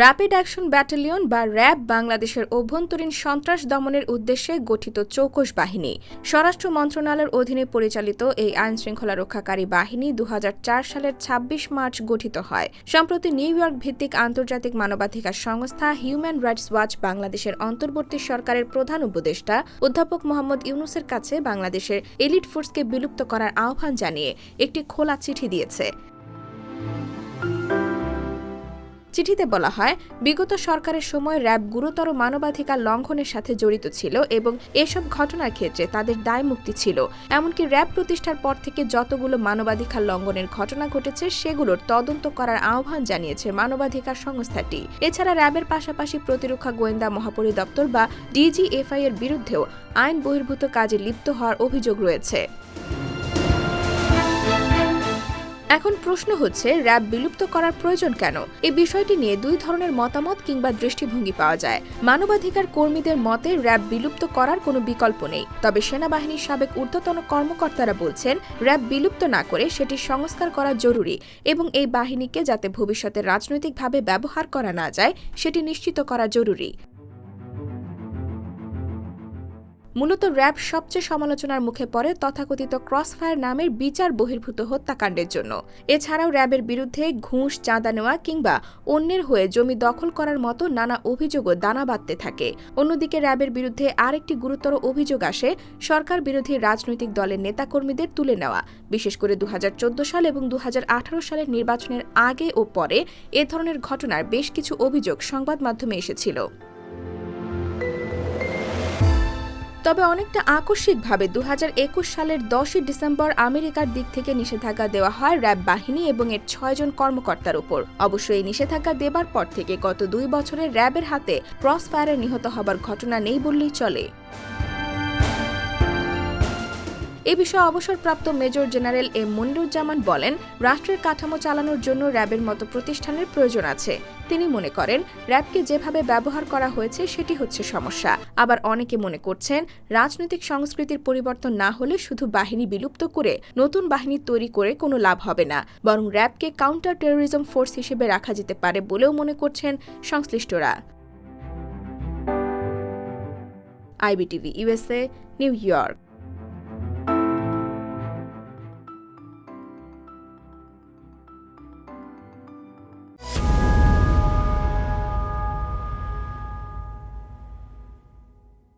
Rapid action battalion বা RAB বাংলাদেশের অভ্যন্তরীণ সন্ত্রাস দমনের উদ্দেশ্যে গঠিত চৌকস বাহিনী। স্বরাষ্ট্র মন্ত্রণালয়ের অধীনে পরিচালিত এই আইন শৃঙ্খলা রক্ষাকারী বাহিনী দু হাজার চার সালের ২৬ মার্চ গঠিত হয়। সম্প্রতি নিউ ইয়র্ক ভিত্তিক আন্তর্জাতিক মানবাধিকার সংস্থা হিউম্যান রাইটস ওয়াচ বাংলাদেশের অন্তর্বর্তী সরকারের প্রধান উপদেষ্টা অধ্যাপক মোহাম্মদ ইউনুসের কাছে বাংলাদেশের এলিট ফোর্সকে বিলুপ্ত করার আহ্বান জানিয়ে একটি খোলা চিঠি দিয়েছে। চিঠিতে বলা হয়, বিগত সরকারের সময় র্যাব গুরুতর মানবাধিকার লঙ্ঘনের সাথে জড়িত ছিল এবং এসব ঘটনার ক্ষেত্রে তাদের দায় মুক্তি ছিল। এমনকি র্যাব প্রতিষ্ঠার পর থেকে যতগুলো মানবাধিকার লঙ্ঘনের ঘটনা ঘটেছে, সেগুলোর তদন্ত করার আহ্বান জানিয়েছে মানবাধিকার সংস্থাটি। এছাড়া র্যাবের পাশাপাশি প্রতিরক্ষা গোয়েন্দা মহাপরিদপ্তর বা ডিজিএফআই এর বিরুদ্ধেও আইন বহির্ভূত কাজে লিপ্ত হওয়ার অভিযোগ রয়েছে। এখন প্রশ্ন হচ্ছে, র্যাব বিলুপ্ত করার প্রয়োজন কেন? এই বিষয়টি নিয়ে দুই ধরনের মতামত কিংবা দৃষ্টিভঙ্গি পাওয়া যায়। মানবাধিকার কর্মীদের মতে, র্যাব বিলুপ্ত করার কোনো বিকল্প নেই। তবে সেনাবাহিনীর সাবেক ঊর্ধ্বতন কর্মকর্তারা বলছেন, র্যাব বিলুপ্ত না করে সেটি সংস্কার করা জরুরি এবং এই বাহিনীকে যাতে ভবিষ্যতে রাজনৈতিকভাবে ব্যবহার করা না যায়, সেটি নিশ্চিত করা জরুরি। মূলত র্যাব সবচেয়ে সমালোচনার মুখে পড়ে তথাকথিত ক্রসফায়ার নামের বিচার বহির্ভূত হত্যাকাণ্ডের জন্য। এছাড়াও র্যাবের বিরুদ্ধে ঘুষ, চাঁদা নেওয়া কিংবা অন্যের হয়ে জমি দখল করার মতো নানা অভিযোগও দানা বাঁধতে থাকে। অন্যদিকে র্যাবের বিরুদ্ধে আরেকটি গুরুতর অভিযোগ আসে, সরকার বিরোধী রাজনৈতিক দলের নেতাকর্মীদের তুলে নেওয়া। বিশেষ করে দু হাজার চোদ্দ সাল এবং দু হাজার আঠারো সালের নির্বাচনের আগে ও পরে এ ধরনের ঘটনার বেশ কিছু অভিযোগ সংবাদ মাধ্যমে এসেছিল। তবে অনেকটা আকস্মিকভাবে দু হাজার একুশ সালের দশই ডিসেম্বর আমেরিকার দিক থেকে নিষেধাজ্ঞা দেওয়া হয় র্যাব বাহিনী এবং এর ছয়জন কর্মকর্তার উপর। অবশ্য এই নিষেধাজ্ঞা দেবার পর থেকে গত দুই বছরে র্যাবের হাতে ক্রস ফায়ারে নিহত হবার ঘটনা নেই বললেই চলে। এ বিষয়ে অবসরপ্রাপ্ত মেজর জেনারেল এম মনিরুজ্জামান বলেন, রাষ্ট্রের কাঠামো চালানোর জন্য র্যাবের মতো প্রতিষ্ঠানের প্রয়োজন আছে। তিনি মনে করেন, র্যাবকে যেভাবে ব্যবহার করা হয়েছে সেটি হচ্ছে সমস্যা। আবার অনেকে মনে করছেন, রাজনৈতিক সংস্কৃতির পরিবর্তন না হলে শুধু বাহিনী বিলুপ্ত করে নতুন বাহিনী তৈরি করে কোনো লাভ হবে না। বরং র্যাবকে কাউন্টার টেরোরিজম ফোর্স হিসেবে রাখা যেতে পারে বলেও মনে করছেন সংশ্লিষ্টরা। IBTV USA New York.